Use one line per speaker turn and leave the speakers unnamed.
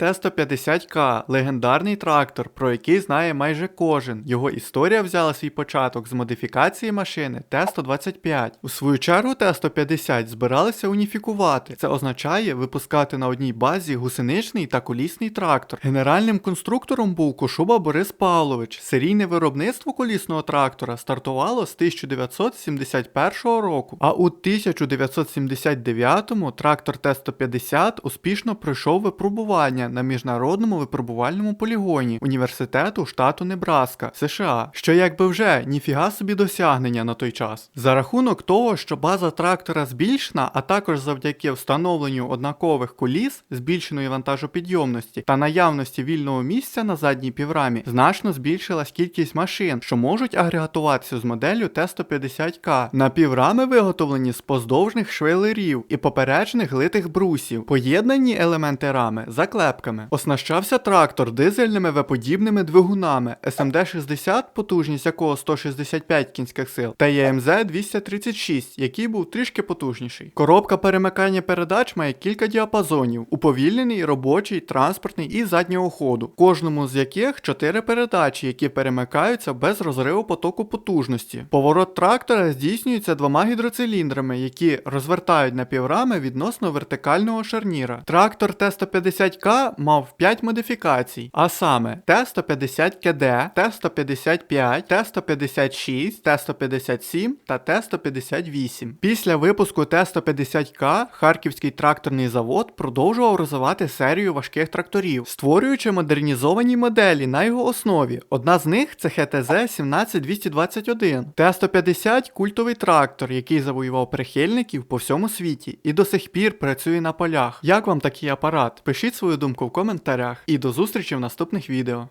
Т-150К легендарний трактор, про який знає майже кожен. Його історія взяла свій початок з модифікації машини Т-125. У свою чергу Т-150 збиралися уніфікувати. Це означає випускати на одній базі гусеничний та колісний трактор. Генеральним конструктором був Кошуба Борис Павлович. Серійне виробництво колісного трактора стартувало з 1971 року, а у 1979-му трактор Т-150 успішно пройшов випробування на міжнародному випробувальному полігоні університету штату Небраска, США, що якби вже ніфіга собі досягнення на той час. За рахунок того, що база трактора збільшена, а також завдяки встановленню однакових коліс, збільшеної вантажопідйомності та наявності вільного місця на задній піврамі, значно збільшилась кількість машин, що можуть агрегатуватися з моделлю Т-150К. Напіврами виготовлені з поздовжних швелерів і поперечних литих брусів, поєднані елементи рами заклепками. Оснащався трактор дизельними веподібними двигунами СМД-60, потужність якого 165 кінських сил, та ЄМЗ 236, який був трішки потужніший. Коробка перемикання передач має кілька діапазонів: уповільнений, робочий, транспортний і заднього ходу, кожному з яких 4 передачі, які перемикаються без розриву потоку потужності. Поворот трактора здійснюється двома гідроциліндрами, які розвертають напіврами відносно вертикального шарніра. Трактор Т-150К мав 5 модифікацій, а саме Т-150КД, Т-155, Т-156, Т-157 та Т-158. Після випуску Т-150К Харківський тракторний завод продовжував розвивати серію важких тракторів, створюючи модернізовані моделі на його основі. Одна з них це ХТЗ 17221. Т-150 культовий трактор, який завоював прихильників по всьому світі і до сих пір працює на полях. Як вам такий апарат? Пишіть свою думку в коментарях і до зустрічі в наступних відео.